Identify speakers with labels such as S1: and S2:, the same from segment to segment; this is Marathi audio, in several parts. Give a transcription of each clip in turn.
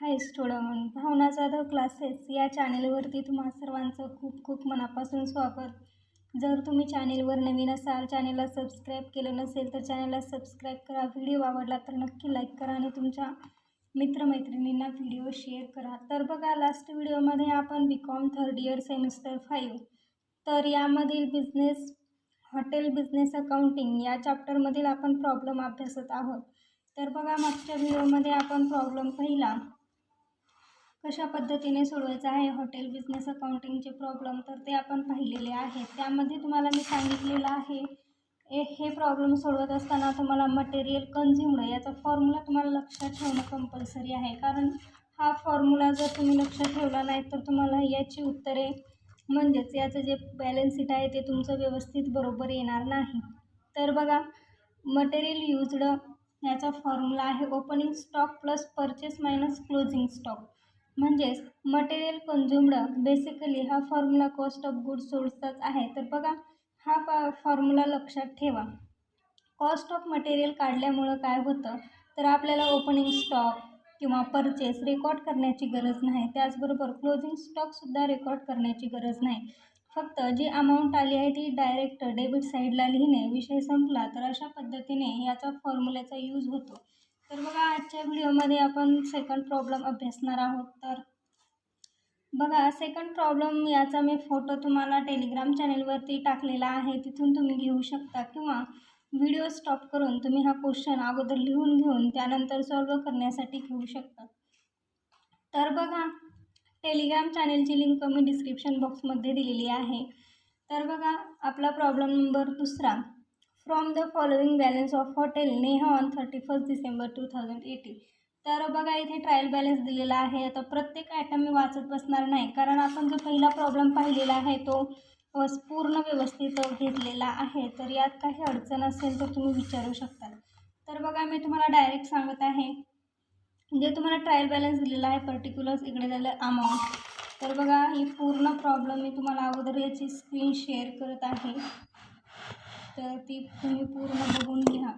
S1: Hi student Bhavana Jadhav classes या चॅनेलवरती तुम्हा सर्वांचं खूप खूप मनापासून स्वागत. जर तुम्ही चॅनेलवर नवीन असाल चॅनेलला सबस्क्राईब केलं नसेल तर चॅनेलला सबस्क्राईब करा. व्हिडिओ आवडला तर नक्की लाईक करा आणि तुमच्या मित्रमैत्रिणींना व्हिडिओ शेअर करा. तर बघा लास्ट व्हिडिओमध्ये आपण B Com third year semester five तर यामधील बिझनेस हॉटेल बिझनेस अकाउंटिंग या चॅप्टरमधील आपण प्रॉब्लेम अभ्यासत आहोत. तर बघा मागच्या व्हिडिओमध्ये आपण प्रॉब्लेम पहिला. कशा पद्धतीने सोडवायचा आहे? हॉटेल बिझनेस अकाउंटिंगचे प्रॉब्लेम तर ते आपण पाहिलेले आहेत. त्यामध्ये तुम्हाला मी सांगितलेलं आहे ए हे प्रॉब्लेम सोडवत असताना तुम्हाला मटेरियल कन्झ्युम्ड याचा फॉर्म्युला तुम्हाला लक्षात ठेवणं कंपल्सरी आहे. कारण हा फॉर्म्युला जर तुम्ही लक्षात ठेवला नाही तर तुम्हाला याची उत्तरे म्हणजेच याचं जे बॅलन्स शीट आहे ते तुमचं व्यवस्थित बरोबर येणार नाही. तर बघा मटेरियल युजड याचा फॉर्म्युला आहे opening stock plus purchase minus closing stock म्हणजेच मटेरियल कन्झ्युम्ड बेसिकली हा फॉर्म्युला कॉस्ट ऑफ गुड सोर्सचाच आहे. तर बघा हा पा फॉर्म्युला लक्षात ठेवा. कॉस्ट ऑफ मटेरियल काढल्यामुळं काय होतं? तर आपल्याला ओपनिंग स्टॉक किंवा परचेस रेकॉर्ड करण्याची गरज नाही. त्याचबरोबर क्लोजिंग स्टॉकसुद्धा रेकॉर्ड करण्याची गरज नाही. फक्त जी अमाऊंट आली आहे ती डायरेक्ट डेबिट साईडला लिहिणे. विषय संपला तर अशा पद्धतीने याचा फॉर्म्युल्याचा यूज होतो. तर बघा आजच्या व्हिडिओमध्ये आपण सेकंड प्रॉब्लेम अभ्यासणार आहोत. तर बघा सेकंड प्रॉब्लेम याचा मी फोटो तुम्हाला टेलिग्राम चॅनेलवरती टाकलेला आहे. तिथून तुम्ही घेऊ शकता किंवा व्हिडिओ स्टॉप करून तुम्ही हा क्वेश्चन अगोदर लिहून घेऊन त्यानंतर सॉल्व करण्यासाठी घेऊ शकता. तर बघा टेलिग्राम चॅनेलची लिंक मी डिस्क्रिप्शन बॉक्समध्ये दिलेली आहे. तर बघा आपला प्रॉब्लेम नंबर दुसरा. From the following balance of hotel Neha on thirty first December two thousand eighteen तर बघा इथे ट्रायल बॅलन्स दिलेला आहे. आता प्रत्येक आयटम मी वाचत बसणार नाही. कारण आपण जो पहिला प्रॉब्लेम पाहिलेला आहे तो पूर्ण व्यवस्थित घेतलेला आहे. तर यात काही अडचण असेल तर तुम्ही विचारू शकता. तर बघा मी तुम्हाला डायरेक्ट सांगत आहे. जे तुम्हाला ट्रायल बॅलन्स दिलेला आहे पर्टिक्युलर्स इकडे झालं अमाऊंट तर बघा ही पूर्ण प्रॉब्लेम मी तुम्हाला अगोदर याची स्क्रीन शेअर करत आहे. तर ती तुम्ही पूर्ण बघून घ्या.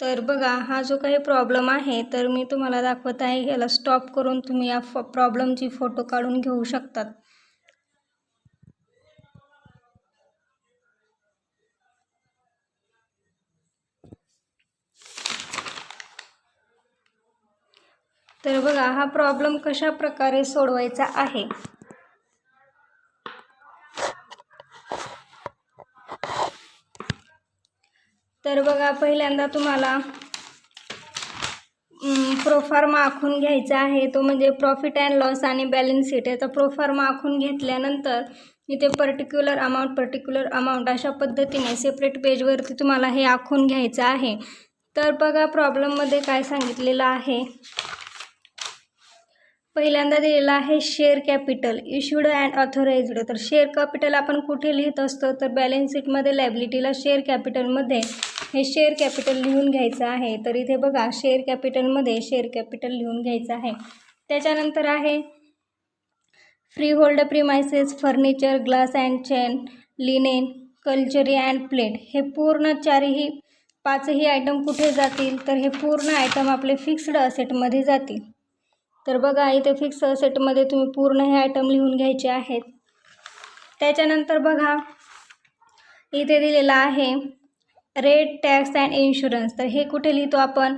S1: तर बघा हा जो काही प्रॉब्लेम आहे तर मी तुम्हाला दाखवत आहे याला स्टॉप करून तुम्ही या फ प्रॉब्लेमची फोटो काढून घेऊ शकतात. तर बघा हा प्रॉब्लेम कशा प्रकारे सोडवायचा आहे? तर बघा पहिल्यांदा तुम्हाला प्रोफार्मा आखून घ्यायचा आहे. तो म्हणजे प्रॉफिट अँड लॉस आणि बॅलन्स शीट याचा प्रोफार्मा आखून घेतल्यानंतर इथे पर्टिक्युलर अमाऊंट पर्टिक्युलर अमाऊंट अशा पद्धतीने सेपरेट पेजवरती तुम्हाला हे आखून घ्यायचं आहे. तर बघा प्रॉब्लेममध्ये काय सांगितलेलं आहे? पहिल्यांदा दिलेला आहे share capital issued and authorised तर शेअर कॅपिटल आपण कुठे लिहित असतो? तर बॅलन्स शीटमध्ये लायबिलिटीला शेअर कॅपिटलमध्ये हे शेअर कॅपिटल लिहून घ्यायचं आहे. तर इथे बघा शेअर कॅपिटलमध्ये शेअर कॅपिटल लिहून घ्यायचं आहे. त्याच्यानंतर आहे freehold premises furniture glass and china linen cutlery and plate हे पूर्ण चारही पाचही आयटम कुठे जातील? तर हे पूर्ण आयटम आपले फिक्स्ड असेटमध्ये जातील. तर बघा इथे फिक्स सेटमध्ये तुम्ही पूर्ण हे आयटम लिहून घ्यायचे आहेत. त्याच्यानंतर बघा इथे दिलेलं आहे रेट टॅक्स अँड इन्शुरन्स तर हे कुठे लिहितो आपण?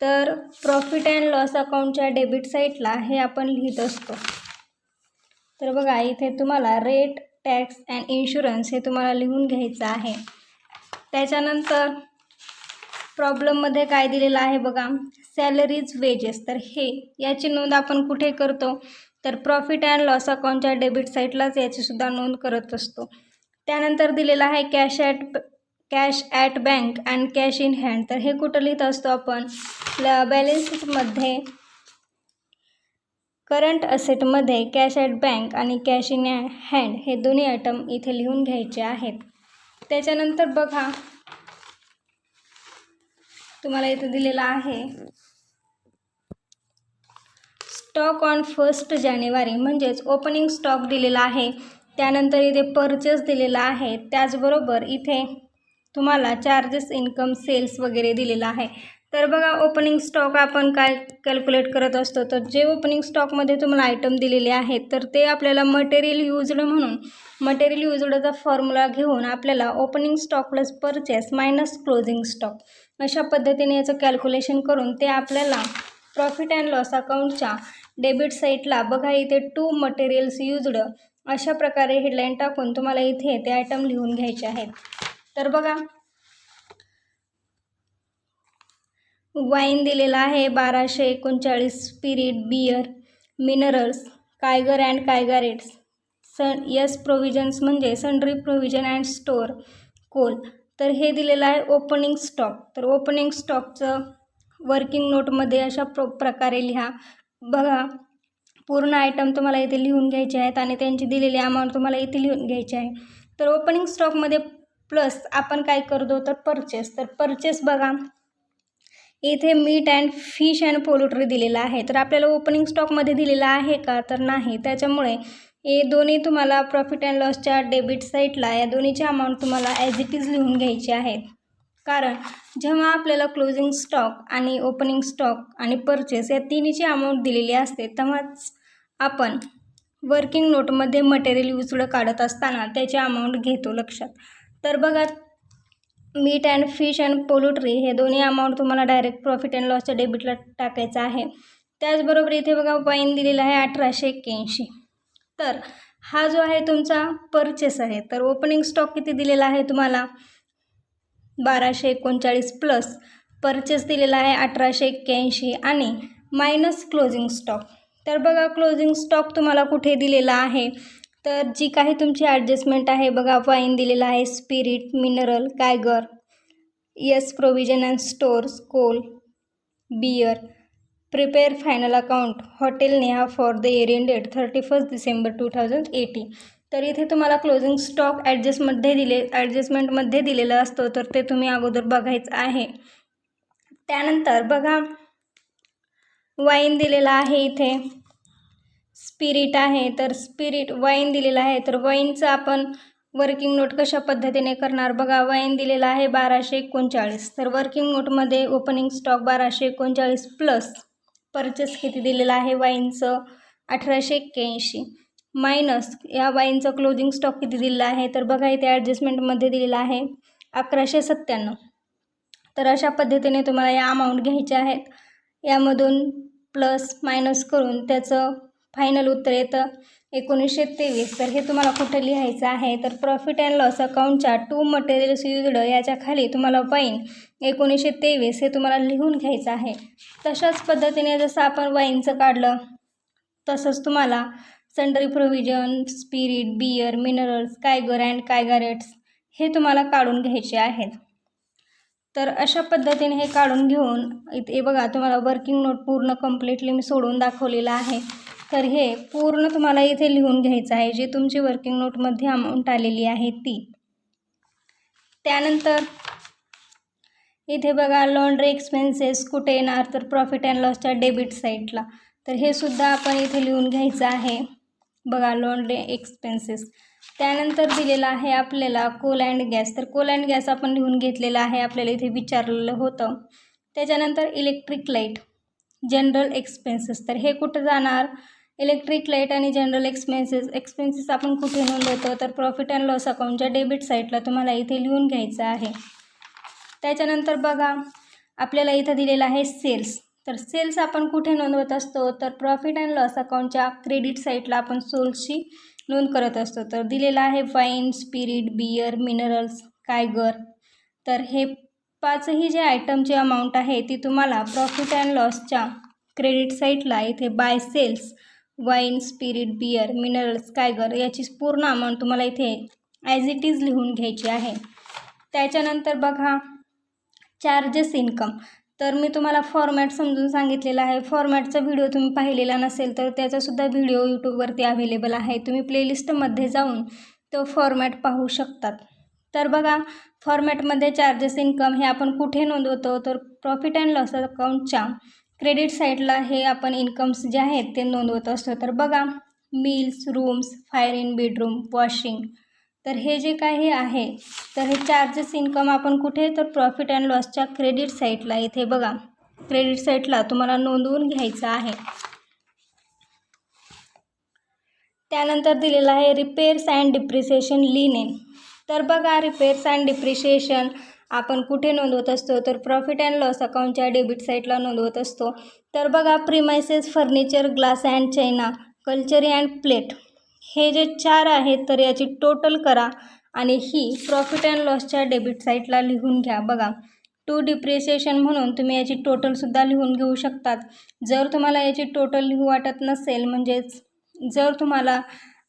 S1: तर प्रॉफिट अँड लॉस अकाउंटच्या डेबिट साईटला हे आपण लिहित असतो. तर बघा इथे तुम्हाला रेट टॅक्स अँड इन्शुरन्स हे तुम्हाला लिहून घ्यायचं आहे. त्याच्यानंतर प्रॉब्लेममध्ये काय दिलेलं आहे बघा? सॅलरीज वेजेस तर हे याची नोंद आपण कुठे करतो? तर प्रॉफिट अँड लॉस अकाउंटच्या डेबिट साईटलाच याचीसुद्धा नोंद करत असतो. त्यानंतर दिलेला आहे cash at cash at bank and cash in hand तर हे कुठं लिहित असतो आपण? बॅलन्स शीटमध्ये करंट असेटमध्ये कॅश ॲट बँक आणि कॅश इन हँड हे दोन्ही आयटम इथे लिहून घ्यायचे आहेत. त्याच्यानंतर बघा तुम्हाला इथं दिलेला आहे. स्टॉक ऑन फर्स्ट जानेवारी म्हणजेच ओपनिंग स्टॉक दिलेला आहे. त्यानंतर इथे परचेस दिलेला आहे. त्याचबरोबर इथे तुम्हाला चार्जेस इन्कम सेल्स वगैरे दिलेला आहे. तर बघा ओपनिंग स्टॉक आपण काय कॅल्क्युलेट करत असतो? तर जे ओपनिंग स्टॉकमध्ये तुम्हाला आयटम दिलेले आहेत तर ते आपल्याला मटेरियल युजड म्हणून मटेरियल युजडचा फॉर्म्युला घेऊन आपल्याला opening stock plus purchase minus closing stock अशा पद्धतीने याचं कॅल्क्युलेशन करून ते आपल्याला प्रॉफिट अँड लॉस अकाउंटच्या डेबिट साईटला बघा इथे टू मटेरियल्स युजड अशा प्रकारे हेडलाईन टाकून तुम्हाला इथे ते आयटम लिहून घ्यायचे आहेत. तर बघा वाईन दिलेला आहे बाराशे एकोणचाळीस spirit beer minerals cigar and cigarettes sundries provisions म्हणजे sundry provision and store coal. तर हे दिलेलं आहे ओपनिंग स्टॉक तर ओपनिंग स्टॉकचं वर्किंग नोटमध्ये अशा प्र प्रकारे लिहा. बघा पूर्ण आयटम तुम्हाला इथे लिहून घ्यायचे आहेत आणि त्यांची दिलेली अमाऊंट तुम्हाला इथे लिहून घ्यायची आहे. तर ओपनिंग स्टॉकमध्ये प्लस आपण काय करतो तर परचेस तर परचेस बघा. इथे meat and fish and poultry दिलेलं आहे. तर आपल्याला ओपनिंग स्टॉकमध्ये दिलेलं आहे का? तर नाही. त्याच्यामुळे हे दोन्ही तुम्हाला प्रॉफिट अँड लॉसच्या डेबिट साईटला या दोन्हीचे अमाऊंट तुम्हाला ॲज इट इज लिहून घ्यायचे आहेत. कारण जेव्हा आपल्याला क्लोजिंग स्टॉक आणि ओपनिंग स्टॉक आणि परचेस या तिन्हीची अमाऊंट दिलेली असते तेव्हाच आपण वर्किंग नोटमध्ये मटेरियल युजड काढत असताना त्याची अमाऊंट घेतो लक्षात. तर बघा meat and fish and poultry हे दोन्ही अमाऊंट तुम्हाला डायरेक्ट प्रॉफिट अँड लॉसच्या डेबिटला टाकायचं आहे. त्याचबरोबर इथे बघा वाईन दिलेला आहे अठराशे एक्क्याऐंशी. तर हा जो आहे तुमचा परचेस आहे. तर ओपनिंग स्टॉक किती दिलेला आहे तुम्हाला? बाराशे एकोणचाळीस प्लस परचेस दिलेला आहे अठराशे एक्क्याऐंशी आणि मायनस क्लोजिंग स्टॉक तर बघा क्लोजिंग स्टॉक तुम्हाला कुठे दिलेला आहे? तर जी काही तुमची ॲडजस्टमेंट आहे बघा वाईन दिलेला आहे spirit mineral cigar yes provision and stores coal beer prepare final account hotel Neha for the year ended thirty first December two thousand eighteen तर इथे तुम्हाला क्लोजिंग स्टॉक ॲडजस्टमध्ये दिले ॲडजस्टमेंटमध्ये दिलेलं असतं तर ते तुम्ही अगोदर बघायचं आहे. त्यानंतर बघा वाईन दिलेला आहे इथे. स्पिरिट आहे तर स्पिरिट वाईन दिलेलं आहे. तर वाईनचं आपण वर्किंग नोट कशा पद्धतीने करणार? बघा वाईन दिलेला आहे बाराशे एकोणचाळीस. तर वर्किंग नोटमध्ये ओपनिंग स्टॉक बाराशे एकोणचाळीस प्लस परचेस किती दिलेलं आहे वाईनचं? अठराशे एक्क्याऐंशी. मायनस या वाईनचं क्लोजिंग स्टॉक किती दिलेला आहे? तर बघा इथे ॲडजस्टमेंटमध्ये दिलेला आहे अकराशे सत्त्याण्णव. तर अशा पद्धतीने तुम्हाला या अमाऊंट घ्यायच्या आहेत. यामधून प्लस मायनस करून त्याचं फायनल उत्तर येतं. एकोणीसशे तेवीस. तर हे तुम्हाला कुठं लिहायचं आहे? तर प्रॉफिट अँड लॉस अकाउंटच्या टू मटेरियल्स युजड याच्या खाली तुम्हाला वाईन एकोणीसशे तेवीस हे तुम्हाला लिहून घ्यायचं आहे. तशाच पद्धतीने जसं आपण वाईनचं काढलं तसंच तुम्हाला sundry provision spirit beer minerals cigar and cigarettes हे तुम्हाला काढून घ्यायचे आहेत. तर अशा पद्धतीने हे काढून घेऊन इथे बघा तुम्हाला वर्किंग नोट पूर्ण कम्प्लिटली मी सोडून दाखवलेलं आहे. तर हे पूर्ण तुम्हाला इथे लिहून घ्यायचं आहे जी तुमची वर्किंग नोटमध्ये अमाऊंट आलेली आहे ती. त्यानंतर इथे बघा लॉन्ड्री एक्सपेन्सेस कुठे येणार? तर प्रॉफिट अँड लॉसच्या डेबिट साईडला तर हे सुद्धा आपण इथे लिहून घ्यायचं आहे. बघा लॉन्ड्री एक्सपेन्सेस त्यानंतर दिलेलं आहे आपल्याला कोल अँड गॅस तर कोल अँड गॅस आपण लिहून घेतलेला आहे आपल्याला इथे विचारलेलं होतं. त्याच्यानंतर इलेक्ट्रिक लाइट जनरल एक्सपेन्सेस तर हे कुठं जाणार? इलेक्ट्रिक लाइट आणि जनरल एक्सपेन्सेस एक्सपेन्सेस आपण कुठे नोंदवतो तर प्रॉफिट अँड लॉस अकाउंटच्या डेबिट साईटला तुम्हाला इथे लिहून घ्यायचं आहे. त्याच्यानंतर बघा आपल्याला इथं दिलेलं आहे सेल्स तर सेल्स आपण कुठे नोंदवत असतो? तर प्रॉफिट अँड लॉस अकाउंटच्या क्रेडिट साईटला आपण सोल्सची नोंद करत असतो. तर दिलेलं आहे wine spirit beer minerals cigar. तर हे पाचही जे आयटमची अमाऊंट आहे ती तुम्हाला प्रॉफिट अँड लॉसच्या क्रेडिट साईटला इथे by sales wine spirit beer minerals cigar याची पूर्ण अमाऊंट तुम्हाला इथे ॲज इट इज लिहून घ्यायची आहे. त्याच्यानंतर बघा चार्जेस इन्कम तर मी तुम्हाला फॉर्मॅट समजून सांगितलेला आहे. फॉर्मॅटचा व्हिडिओ तुम्ही पाहिलेला नसेल तर त्याचासुद्धा व्हिडिओ यूट्यूबवरती अवेलेबल आहे. तुम्ही प्लेलिस्टमध्ये जाऊन तो फॉर्मॅट पाहू शकतात. तर बघा फॉर्मॅटमध्ये चार्जेस इन्कम हे आपण कुठे नोंदवतो? तर प्रॉफिट अँड लॉस अकाउंटच्या क्रेडिट साईडला हे आपण इन्कम्स जे आहेत ते नोंदवत असतो. तर बघा meals rooms fire in bedroom washing तर हे जे काही आहे तर हे चार्जेस इन्कम आपण कुठे तर प्रॉफिट अँड लॉसच्या क्रेडिट साईटला इथे बघा. क्रेडिट साईटला तुम्हाला नोंदवून घ्यायचं आहे. त्यानंतर दिलेलं आहे रिपेअर्स अँड डिप्रिसिएशन लिनेन तर बघा रिपेअर्स अँड डिप्रिशिएशन आपण कुठे नोंदवत असतो तर प्रॉफिट अँड लॉस अकाउंटच्या डेबिट साईटला नोंदवत असतो. तर बघा premises furniture glass and china cutlery and plate हे जे चार आहेत तर याची टोटल करा आणि ही प्रॉफिट अँड लॉसच्या डेबिट साईटला लिहून घ्या. बघा टू डिप्रिसिएशन म्हणून तुम्ही याची टोटलसुद्धा लिहून घेऊ शकतात. जर तुम्हाला याची टोटल लिहू वाटत नसेल म्हणजेच जर तुम्हाला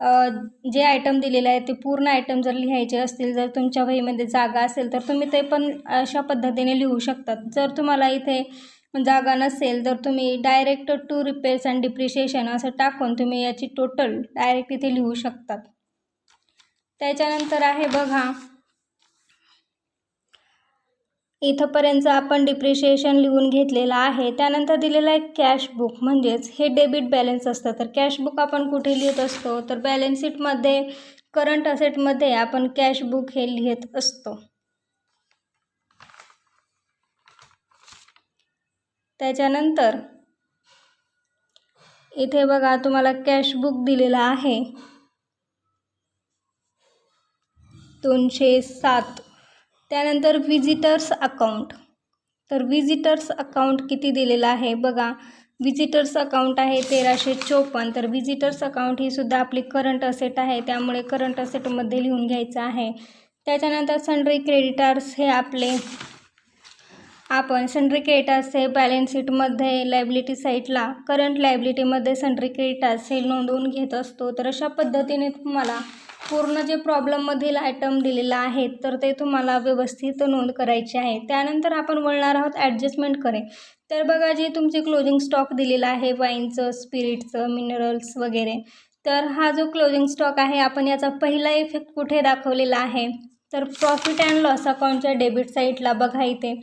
S1: जे आयटम दिलेले आहे ते पूर्ण आयटम जर लिहायचे असतील जर तुमच्या वहीमध्ये जागा असेल तर तुम्ही ते पण अशा पद्धतीने लिहू शकतात. जर तुम्हाला इथे जागा नसेल तर तुम्ही direct to repairs and depreciation असं टाकून तुम्ही याची टोटल डायरेक्ट इथे लिहू शकतात. त्याच्यानंतर आहे बघा इथंपर्यंत आपण डिप्रिशिएशन लिहून घेतलेलं आहे. त्यानंतर दिलेलं आहे कॅश बुक म्हणजेच हे डेबिट बॅलन्स असतं. तर कॅश बुक आपण कुठे लिहित असतो? तर बॅलन्स शीटमध्ये करंट असेटमध्ये आपण कॅश बुक हे लिहित असतो. त्याच्यानंतर इथे बघा तुम्हाला कॅश बुक दिलेलं आहे. दोनशे सात. त्यानंतर विजिटर्स अकाउंट तर विजिटर्स अकाउंट किती दिलेलं आहे? बघा विजिटर्स अकाउंट आहे तेराशे चोपन्न. तर विजिटर्स अकाउंट ही सुद्धा आपली करंट असेट आहे त्यामुळे करंट असेटमध्ये लिहून घ्यायचं आहे. त्याच्यानंतर सनरी क्रेडिटर्स हे आपले आपण सनरी क्रेडिटर्स हे बॅलन्स शीटमध्ये लायबिलिटी साईटला करंट लायबिलिटीमध्ये सनरी क्रेडिटर्स हे नोंदवून घेत असतो. तर अशा पद्धतीने तुम्हाला पूर्ण जे प्रॉब्लेममधील आयटम दिलेला आहे तर ते तुम्हाला व्यवस्थित नोंद करायचे आहे. त्यानंतर आपण वळणार आहोत ॲडजस्टमेंट करे तर बघा जे तुमचे क्लोजिंग स्टॉक दिलेला आहे वाईनचं स्पिरिटचं मिनरल्स वगैरे तर हा जो क्लोजिंग स्टॉक आहे आपण याचा पहिला इफेक्ट कुठे दाखवलेला आहे? तर प्रॉफिट अँड लॉस अकाउंटच्या डेबिट साईटला बघा इथे.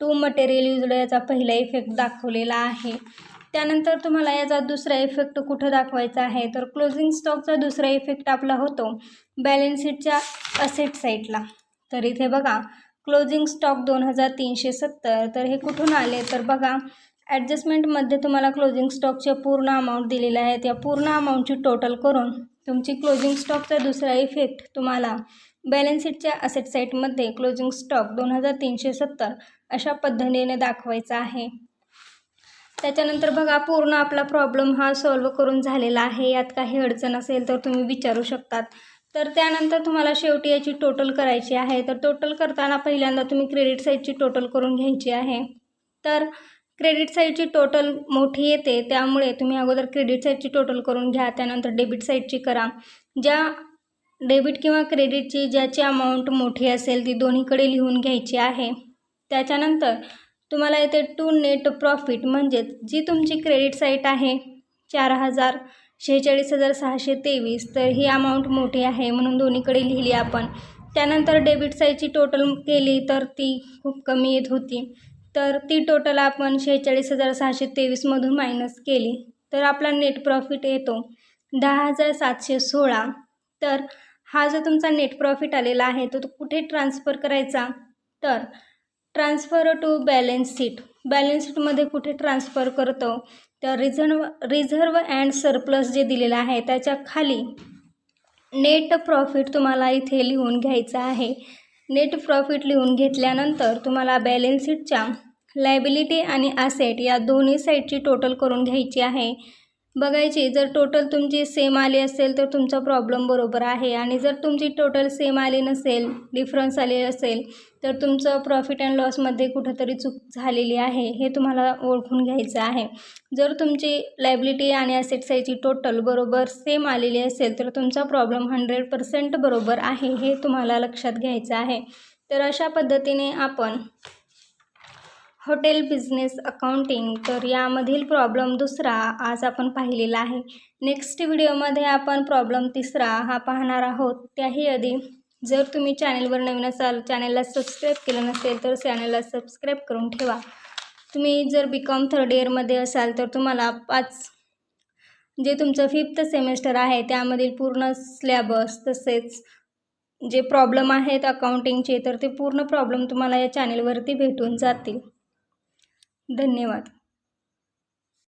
S1: टू मटेरियल युजड याचा पहिला इफेक्ट दाखवलेला आहे. त्यानंतर तुम्हाला याचा दुसरा इफेक्ट कुठं दाखवायचा आहे? तर क्लोजिंग स्टॉकचा दुसरा इफेक्ट आपला होतो बॅलन्स शीटच्या असेट साईटला तर इथे बघा क्लोजिंग स्टॉक दोन हजार तीनशे सत्तर. तर हे कुठून आले? तर बघा ॲडजस्टमेंटमध्ये तुम्हाला क्लोजिंग स्टॉकचे पूर्ण अमाऊंट दिलेले आहे त्या पूर्ण अमाऊंटची टोटल करून तुमची क्लोजिंग स्टॉकचा दुसरा इफेक्ट तुम्हाला बॅलन्स शीटच्या असेट साईटमध्ये क्लोजिंग स्टॉक दोन हजार तीनशे सत्तर अशा पद्धतीने दाखवायचा आहे. त्याच्यानंतर बघा पूर्ण आपला प्रॉब्लेम हा सॉल्व करून झालेला आहे. यात काही अडचण असेल तर तुम्ही विचारू शकतात. तर त्यानंतर तुम्हाला शेवटी याची टोटल करायची आहे. तर टोटल करताना पहिल्यांदा तुम्ही क्रेडिट साईडची टोटल करून घ्यायची आहे. तर क्रेडिट साईडची टोटल मोठी येते त्यामुळे तुम्ही अगोदर क्रेडिट साईडची टोटल करून घ्या त्यानंतर डेबिट साईडची करा. ज्या डेबिट किंवा क्रेडिटची ज्याची अमाऊंट मोठी असेल ती दोन्हीकडे लिहून घ्यायची आहे. त्याच्यानंतर तुम्हाला येथे टू नेट प्रॉफिट. म्हणजेच जी तुमची क्रेडिट साईट आहे चार हजार शेहेचाळीस हजार सहाशे तेवीस तर ही अमाऊंट मोठी आहे म्हणून दोन्हीकडे लिहिली आपण. त्यानंतर डेबिट साईटची टोटल केली तर ती खूप कमी येत होती. तर ती टोटल आपण शेहेचाळीस हजार सहाशे तेवीसमधून मायनस केली. तर आपला नेट प्रॉफिट येतो दहा हजार सातशे सोळा. तर हा जो तुमचा नेट प्रॉफिट आलेला आहे तो कुठे ट्रान्सफर करायचा? तर transfer to balance sheet. Balance शीटमध्ये कुठे ट्रान्सफर करतो? तर रिझर्व रिझर्व अँड सरप्लस जे दिलेलं आहे त्याच्याखाली नेट प्रॉफिट तुम्हाला इथे लिहून घ्यायचं आहे. नेट प्रॉफिट लिहून घेतल्यानंतर तुम्हाला बॅलन्स शीटच्या लायबिलिटी आणि ॲसेट या दोन्ही साईडची टोटल करून घ्यायची आहे. बघायची जर टोटल तुमची सेम आली असेल तर तुमचा प्रॉब्लेम बरोबर आहे. आणि जर तुमची टोटल सेम आली नसेल डिफरन्स आले असेल तर तुमचं प्रॉफिट अँड लॉसमध्ये कुठंतरी चूक झालेली आहे हे तुम्हाला ओळखून घ्यायचं आहे. जर तुमची लायबिलिटी आणि असेट साईजची टोटल बरोबर सेम आलेली असेल तर तुमचा प्रॉब्लेम हंड्रेड पर्सेंट बरोबर आहे हे तुम्हाला लक्षात घ्यायचं आहे. तर अशा पद्धतीने आपण हॉटेल बिझनेस अकाउंटिंग तर यामधील प्रॉब्लेम दुसरा आज आपण पाहिलेला आहे. नेक्स्ट व्हिडिओमध्ये आपण प्रॉब्लेम तिसरा हा पाहणार आहोत. त्याही आधी जर तुम्ही चॅनेलवर नवीन असाल चॅनेलला सबस्क्राईब केलं नसेल तर चॅनेलला सबस्क्राईब करून ठेवा. तुम्ही जर बी कॉम थर्ड इयरमध्ये असाल तर तुम्हाला पाच जे तुमचं फिफ्थ सेमेस्टर आहे त्यामधील पूर्ण स्लॅबस तसेच जे प्रॉब्लेम आहेत अकाउंटिंगचे तर ते पूर्ण प्रॉब्लेम तुम्हाला या चॅनेलवरती भेटून जातील. धन्यवाद.